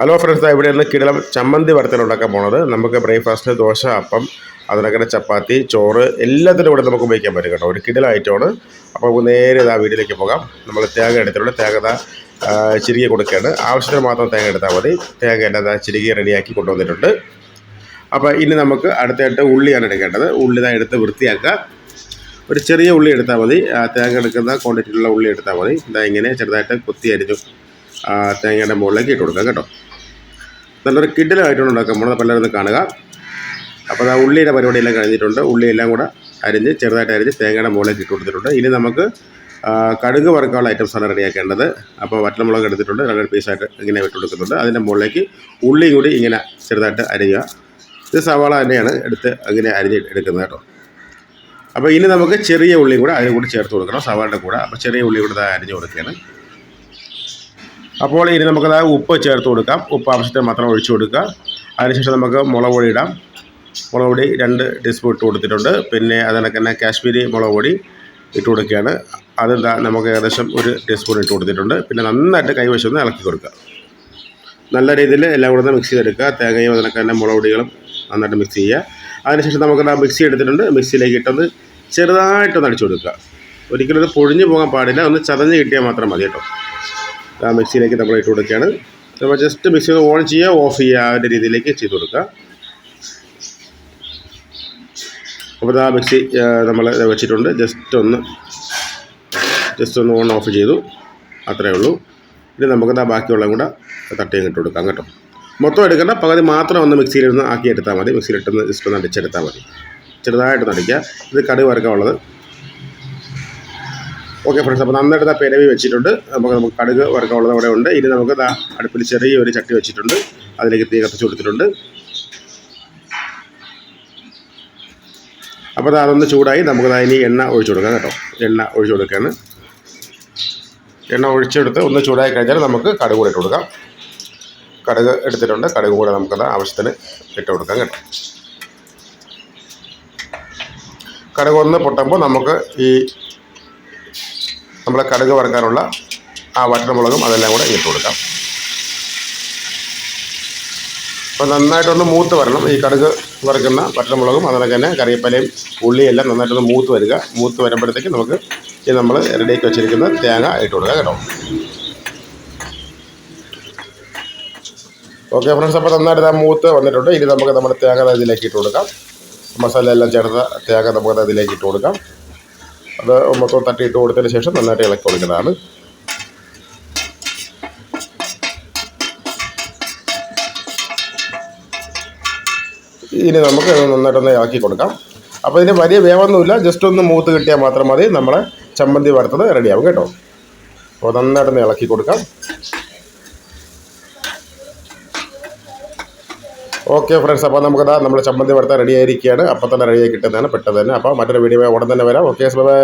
Hello friends ഇവിടെ നിന്ന് കിടലം ചമ്മന്തി വറുത്തൽ ഉണ്ടാക്കാൻ പോണത്. നമുക്ക് ബ്രേക്ക്ഫാസ്റ്റ് ദോശ അപ്പം അതിനൊക്കെ ചപ്പാത്തി ചോറ് എല്ലാത്തിനും കൂടെ നമുക്ക് ഉപയോഗിക്കാൻ പറ്റും കേട്ടോ. ഒരു കിടലായിട്ടാണ്. അപ്പോൾ നമുക്ക് നേരെ ഇതാ വീട്ടിലേക്ക് പോകാം. നമ്മൾ തേങ്ങ എടുത്തിട്ടുണ്ട്. തേങ്ങ ചിരുകി കൊടുക്കുകയാണ്. ആവശ്യത്തിന് മാത്രം തേങ്ങ എടുത്താൽ മതി. തേങ്ങ എല്ലാം ചിരുകി റെഡിയാക്കി കൊണ്ടുവന്നിട്ടുണ്ട്. അപ്പോൾ ഇനി നമുക്ക് അടുത്തായിട്ട് ഉള്ളിയാണ് എടുക്കേണ്ടത്. ഉള്ളി ഇതാ എടുത്ത് വൃത്തിയാക്കുക. ഒരു ചെറിയ ഉള്ളി എടുത്താൽ മതി. തേങ്ങ എടുക്കുന്ന ക്വാണ്ടിറ്റിയിലുള്ള ഉള്ളി എടുത്താൽ മതി. ഇതാ ഇങ്ങനെ ചെറുതായിട്ട് കുത്തി അരിഞ്ഞു. ആ, തേങ്ങയുടെ മുകളിലേക്ക് ഇട്ട് കൊടുക്കാം കേട്ടോ. നല്ലൊരു കിഡിലായിട്ടാണ് ഉണ്ടാക്കാൻ പോകുന്നത് പലരും കാണുക. അപ്പോൾ ആ ഉള്ളിയുടെ പരിപാടിയെല്ലാം കഴിഞ്ഞിട്ടുണ്ട്. ഉള്ളിയെല്ലാം കൂടെ അരിഞ്ഞ് ചെറുതായിട്ട് അരിഞ്ഞ് തേങ്ങയുടെ മുകളിലേക്ക് ഇട്ട് കൊടുത്തിട്ടുണ്ട്. ഇനി നമുക്ക് കടുക് വറുക്കാനുള്ള ഐറ്റംസാണ് റെഡിയാക്കേണ്ടത്. അപ്പോൾ വറ്റൽമുളക് എടുത്തിട്ടുണ്ട്. രണ്ട് പീസായിട്ട് ഇങ്ങനെ ഇട്ട് കൊടുക്കുന്നുണ്ട്. അതിന്റെ മുകളിലേക്ക് ഉള്ളിയും കൂടി ഇങ്ങനെ ചെറുതായിട്ട് അരിയുക ഇത് സവാള തന്നെയാണ് എടുത്ത് അങ്ങനെ അരിഞ്ഞ് എടുക്കുന്നത് കേട്ടോ. അപ്പോൾ ഇനി നമുക്ക് ചെറിയ ഉള്ളിയും കൂടെ അതിനും കൂടി ചേർത്ത് കൊടുക്കണം സവാളയുടെ കൂടെ. അപ്പോൾ ചെറിയ ഉള്ളി കൂടെ അരിഞ്ഞ് കൊടുക്കുകയാണ്. അപ്പോൾ ഇനി നമുക്കത് ഉപ്പ് ചേർത്ത് കൊടുക്കാം. ഉപ്പ് ആവശ്യത്തിന് മാത്രം ഒഴിച്ചു കൊടുക്കുക. അതിനുശേഷം നമുക്ക് മുളക് പൊടി ഇടാം. മുളക് പൊടി രണ്ട് ടീസ്പൂൺ ഇട്ട് കൊടുത്തിട്ടുണ്ട്. പിന്നെ അതിനൊക്കെ തന്നെ കാശ്മീരി മുളക് പൊടി ഇട്ട് കൊടുക്കുകയാണ്. അതെന്താ നമുക്ക് ഏകദേശം ഒരു ടീസ്പൂൺ ഇട്ട് കൊടുത്തിട്ടുണ്ട്. പിന്നെ നന്നായിട്ട് കൈവശം ഒന്ന് ഇളക്കി കൊടുക്കുക. നല്ല രീതിയിൽ എല്ലാം കൂടെ മിക്സ് ചെയ്തെടുക്കുക. തേങ്ങയും അതിനൊക്കെ തന്നെ മുളക് പൊടികളും നന്നായിട്ട് മിക്സ് ചെയ്യുക. അതിനുശേഷം നമുക്ക് ആ മിക്സി എടുത്തിട്ടുണ്ട്. മിക്സിയിലേക്ക് ഇട്ടൊന്ന് ചെറുതായിട്ടൊന്ന് അടിച്ചു കൊടുക്കുക. ഒരിക്കലും ഇത് പൊഴിഞ്ഞു പോകാൻ പാടില്ല. ഒന്ന് ചതഞ്ഞ് കിട്ടിയാൽ മാത്രം മതി കേട്ടോ. ആ മിക്സിയിലേക്ക് നമ്മൾ ഇട്ട് കൊടുക്കുകയാണ്. നമ്മൾ ജസ്റ്റ് മിക്സി ഓൺ ചെയ്യുക ഓഫ് ചെയ്യുക ആ ഒരു രീതിയിലേക്ക് ചെയ്ത് കൊടുക്കുക. അപ്പോൾ ആ മിക്സി നമ്മൾ വെച്ചിട്ടുണ്ട്. ജസ്റ്റ് ഒന്ന് ജസ്റ്റ് ഒന്ന് ഓൺ ഓഫ് ചെയ്തു. അത്രയേ ഉള്ളൂ. ഇനി നമുക്ക് ആ ബാക്കിയുള്ളതും കൂടെ തട്ടിയും ഇട്ട് കൊടുക്കാം കേട്ടോ. മൊത്തം എടുക്കേണ്ട പകുതി മാത്രം ഒന്ന് മിക്സിയിലിരുന്ന് ആക്കി എടുത്താൽ മതി. മിക്സിയിലിട്ടൊന്ന് ജസ്റ്റ് ഒന്ന് അടിച്ചെടുത്താൽ മതി. ചെറുതായിട്ട് നടിക്കുക ഇത് കടുക് വറുക്കാനുള്ളത്. ഓക്കെ ഫ്രണ്ട്സ് അപ്പോൾ നന്നായിട്ട് ആ പിരവി വെച്ചിട്ടുണ്ട്. നമുക്ക് നമുക്ക് കടുക് വറുക്കാനുള്ളത് അവിടെ ഉണ്ട്. ഇനി നമുക്ക് അടുപ്പിൽ ചെറിയൊരു ചട്ടി വെച്ചിട്ടുണ്ട്. അതിലേക്ക് തീ കത്തിച്ച് കൊടുത്തിട്ടുണ്ട്. അപ്പോൾ അതൊന്ന് ചൂടായി നമുക്ക് ഇനി എണ്ണ ഒഴിച്ചു കൊടുക്കാം കേട്ടോ. എണ്ണ ഒഴിച്ചു കൊടുക്കുകയാണ് എണ്ണ ഒഴിച്ചെടുത്ത് ഒന്ന് ചൂടായി കഴിഞ്ഞാൽ നമുക്ക് കടുക് കൂടെ ഇട്ട് കൊടുക്കാം. കടുക് എടുത്തിട്ടുണ്ട്. കടുക് കൂടെ നമുക്കത് ആവശ്യത്തിന് ഇട്ട് കൊടുക്കാം കേട്ടോ. കടുക് ഒന്ന് പൊട്ടുമ്പോൾ നമുക്ക് ഈ നമ്മളെ കടുക് വറുക്കാനുള്ള ആ വട്ടമുളകും അതെല്ലാം കൂടെ ഇട്ട് കൊടുക്കാം. അപ്പോൾ നന്നായിട്ടൊന്ന് മൂത്ത് വരണം. ഈ കടുക് വറുക്കുന്ന വറ്റൽമുളകും അതിനൊക്കെ തന്നെ കറിവേപ്പിലയും ഉള്ളിയെല്ലാം നന്നായിട്ടൊന്ന് മൂത്ത് വരിക. മൂത്ത് വരുമ്പോഴത്തേക്ക് നമുക്ക് ഈ നമ്മൾ റെഡിയാക്കി വെച്ചിരിക്കുന്ന തേങ്ങ ഇട്ട് കൊടുക്കുക കേട്ടോ. ഓക്കെ ഫ്രണ്ട്സ് അപ്പോൾ നന്നായിട്ട് ആ മൂത്ത് വന്നിട്ടുണ്ട്. ഇനി നമുക്ക് നമ്മുടെ തേങ്ങ ഇതിലേക്ക് ഇട്ട് കൊടുക്കാം. മസാല എല്ലാം ചേർത്ത തേങ്ങ നമുക്ക് അതിലേക്ക് ഇട്ട് കൊടുക്കാം. അത് മൊത്തം തട്ടിയിട്ട് കൊടുത്തതിന് ശേഷം നന്നായിട്ട് ഇളക്കി കൊടുക്കുന്നതാണ്. ഇനി നമുക്ക് നന്നായിട്ടൊന്ന് ഇളക്കി കൊടുക്കാം. അപ്പോൾ ഇതിന് വലിയ വേവൊന്നുമില്ല ജസ്റ്റ് ഒന്ന് മൂത്ത് കിട്ടിയാൽ മാത്രം മതി. നമ്മളെ ചമ്മന്തി വറുത്തത് റെഡിയാവും കേട്ടോ. അപ്പോൾ നന്നായിട്ടൊന്ന് ഇളക്കി കൊടുക്കാം. ഓക്കെ ഫ്രണ്ട്സ് അപ്പോൾ നമുക്കതാ നമ്മുടെ ചമ്മന്തി വറുത്ത റെഡി ആയിരിക്കുകയാണ്. അപ്പോൾ തന്നെ റെഡിയായി കിട്ടുന്നതാണ് പെട്ടെന്ന് തന്നെ. അപ്പോൾ മറ്റൊരു വീഡിയോ ഉടൻ തന്നെ വരാം. Okay bye